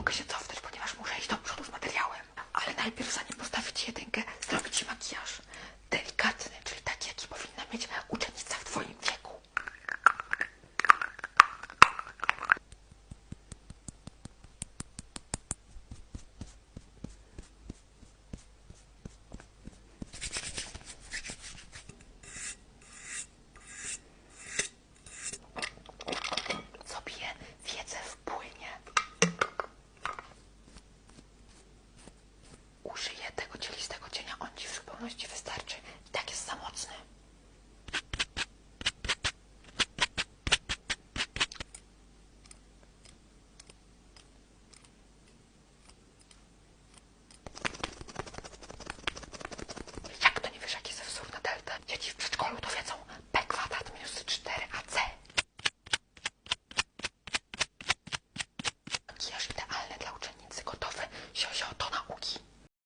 mogę się cofnąć, ponieważ muszę iść do przodu z materiałem. Ale najpierw zanim postawić jedynkę, zrobić makijaż delikatny, czyli taki, jaki powinna mieć полностью